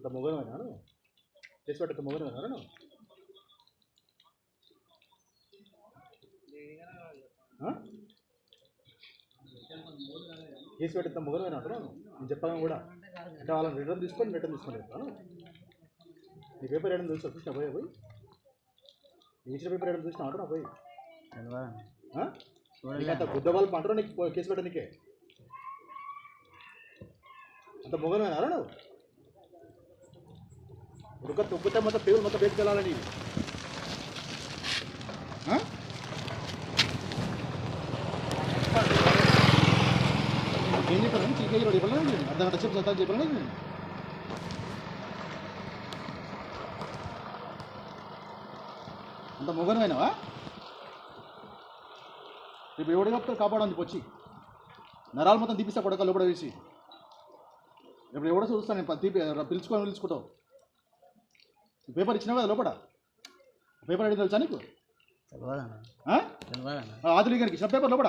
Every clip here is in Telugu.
అంత మొగనమేనా చేసి పెట్టే మొగనమేనా నువ్వు ఆ? కేసు పెట్టేంత మొగనమేనా అంటున్నాను నేను చెప్పాను కూడా. అంటే వాళ్ళని రిటర్న్ తీసుకొని రిటర్న్ తీసుకొని చెప్తాను నీ పేపర్ ఏడని చూసి చూసినా పోయి పోయి? నీ ఇచ్చిన పేపర్ ఏడని చూసినా అంటున్నా పోయి? నీకంత బుద్ధ వాళ్ళు అంటారు నీకు కేసు పెట్టడానికే అంత మొగనమేనా నువ్వు ఉడక తొక్కితే మొత్తం పేరు మొత్తం బయటకెళ్ళాలని ఆ? ఏం చెప్పాలని చీకే చెప్పలేదు అర్ధ గంట సేపు సత్తా చెప్పలేదు అంత మొగనమైనవా రేపు ఎవడు చెప్తారు కాపాడంది వచ్చి నరాలు మొత్తం తీపిస్తా కొడక లోపల వేసి. రేపు ఎవడో చూస్తాను నేను ప- తీపి పిలుచుకొని పిలుచుకుంటావు. పేపర్ ఇచ్చినావు కదా లోపల? పేపర్ అడిగి తెలుసా నీకు? తెలియదా ఆ? తెలియదా ఆ ఆదులి గారికి ఇచ్చిన పేపర్ లోపల?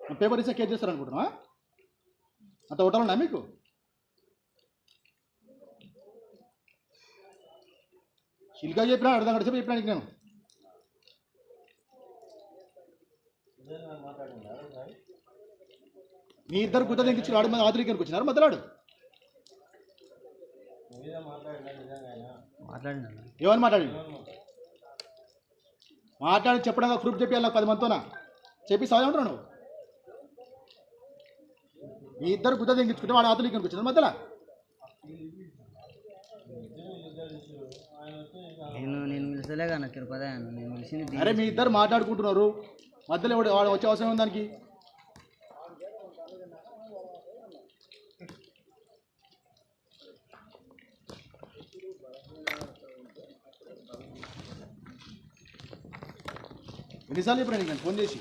పేపర్ ఇస్తే కేసు చేస్తారు అనుకుంటున్నా అంత హోటల్ ఉన్నా మీకు? చిల్కా చెప్పినా అర్థం సేపు చెప్పినా నీకు నేను. మీ ఇద్దరు గుద్ద తెంకిచ్చి ఆడు మీద గారికి వచ్చినారు మధ్యలాడు మాట్లాడినా? ఏమని మాట్లాడి? మాట్లాడి చెప్పడానికి ప్రూఫ్ చెప్పి పది మందితోనా? చెప్పి సాయం నువ్వు? మీ ఇద్దరు గుద్ద తెంగించుకుంటే వాడు ఆతులు వచ్చిన మధ్యలో? నేను నేను తిరుపతి అరే మీ ఇద్దరు మాట్లాడుకుంటున్నారు. మధ్యలో వాడు వచ్చే అవసరం ఉంది దానికి? ఎన్నిసార్లు చెప్పాను నేను ఫోన్ చేసి?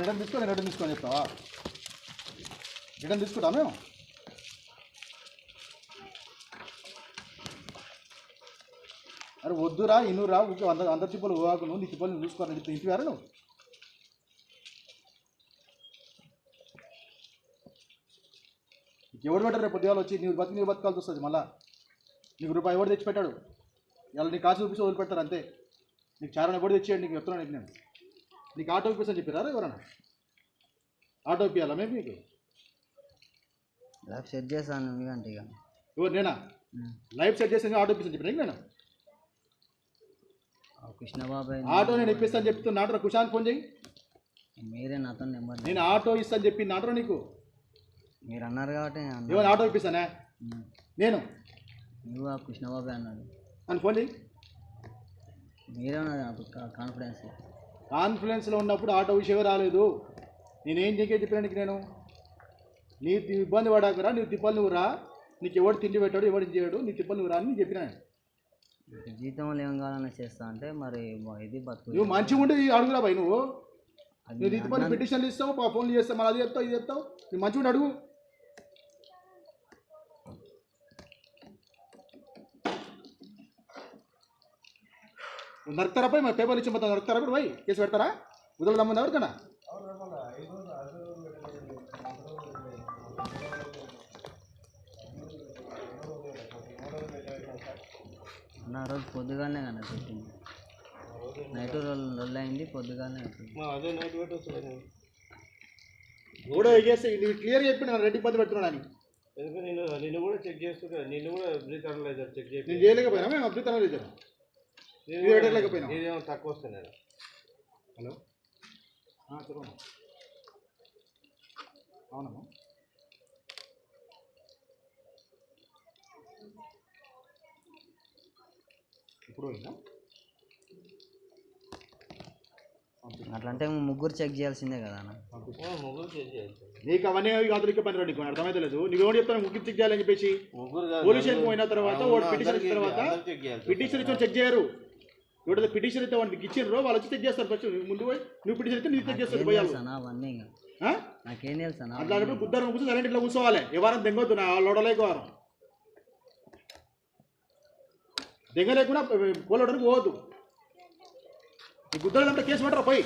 రిటర్న్ తీసుకో నేను రిటర్న్ తీసుకొని చెప్తావా? రిటర్న్ తీసుకుంటా మేము? అరే వద్దురా ఇన్నురా ఊరికే వంద అందరి చిప్పలు ఊహాకు నువ్వు నీ చిప్పులు చూసుకోవాలి ఇంటి నువ్వు. ఎవడు పెట్టారు రేపు పొద్దుగాలు వచ్చి నీ బతికి నీ బతకాల్సి వస్తుంది మళ్ళీ. నీకు రూపాయి ఎవడు తెచ్చి పెట్టాడు ఇవాళ నీ కాసు చూపిస్తే వదిలిపెడతారు అంతే. నీకు చారణ ఎవడు తెచ్చేయండి నీకు చెప్తున్నాను నీకు నేను నీకు ఆటో ఇప్పిస్తా చెప్పారా ఎవరన్నా? ఆటో ఇప్పియాలా మేము మీకు? ఇలా సెట్ చేస్తాను ఎందుకంటే ఇక. ఎవరు నేనా. లైఫ్ సెట్ చేసి ఆటో ఇప్పిస్తాను చెప్పిన నేను? కృష్ణబాబాయ్ ఆటో నేను ఇప్పిస్తాను చెప్తున్నా ఆటో కుషాన్ ఫోన్ చేయి. మీరే నాతో నెంబర్ నేను ఆటో ఇస్తాను చెప్పి ఆటో నీకు? మీరు అన్నారు కాబట్టి. ఏమైనా ఆటో ఇప్పిస్తానా. నేను? నువ్వు ఆ కృష్ణబాబాయ్ అన్నాడు. అని ఫోన్ చేయి మీరే నాకు కాన్ఫిడెన్స్ కాన్ఫిడెన్స్లో ఉన్నప్పుడు ఆటో విషయమే రాలేదు. నేనేం చేయకే చెప్పినానికి నేను? నీ ఇబ్బంది పడాకరా నీ తిప్పలు నువ్వు రా నీకు ఎవడు తిండి పెట్టాడు ఎవడు చేయడు నీ తిప్పలు నువ్వు రా అని చెప్పినా జీతంలో ఏం కావాలన్నా చేస్తా అంటే మరి ఇది బతుకు. నువ్వు మంచిగా ఉండి అడుగురా భయ్ నువ్వు. నువ్వు తిప్పలు పిటిషన్లు ఇస్తావు పా ఫోన్లు చేస్తావు మళ్ళీ అది చెప్తావు ఇది చెప్తావు. నువ్వు మంచిగా అడుగు. నరుకుతారా పోయి మరి పేపర్లు ఇచ్చి మొత్తం నరుకుతారా ఇప్పుడు పోయి కేసు పెడతారా? వదలదమ్మని ఎవరికన్నా నా రోజు పొద్దుగానే కదా పెట్టింది. నైట్ రొల్ అయింది పొద్దుగానే అయిపోయింది. కూడా చేస్తే ఇది క్లియర్ చెప్పి నేను రెడ్డి ఇబ్బంది పెడుతున్నాను నిన్ను కూడా చెక్ చేస్తున్నా నిన్ను కూడా బ్రీత్ అనలైజర్ చెక్ చేసి నేను చేయలేకపోయినా మేము అభ్యుతనం లేదు నేనేమో తక్కువ వస్తున్నాను హలో? చెప్పమ్మా. అవునమ్మా ఇప్పుడు అట్లా అంటే ముగ్గురు చెక్ చేయాల్సిందే కదా అన్న. ముగ్గురు చెక్ చేయొచ్చు నీకు అవన్నీ కాదులిక పని రా నీకు అర్థమైతే లేదు. నీకు ఎవరు చెప్తాను ముగ్గురు చెక్ చేయాలని చెప్పేసి? పోలీస్ స్టేషన్ పోయిన తర్వాత వాడు పిటిషన్ ఇచ్చిన తర్వాత పిటిషన్ ఇచ్చి చెక్ చేయరు. ఎవడైతే పిటిషన్ అయితే వాడికి ఇచ్చినారో వాళ్ళు వచ్చి చేస్తారు ఫస్ట్ ముందు పోయి నువ్వు పిటిషన్ అయితే నీకు చేస్తారు పోయాలి. అవన్నీ నాకేం తెలుసు అట్లా గుద్దరు కూర్చో సరే ఇట్లా కూర్చోవాలి. ఎవరైనా దెంగొద్దు నా లోడలేకు వారం. దెంగ లేకుండా పోలడానికి పోవద్దు. గుద్దరు కేసు పెట్టరా పోయి?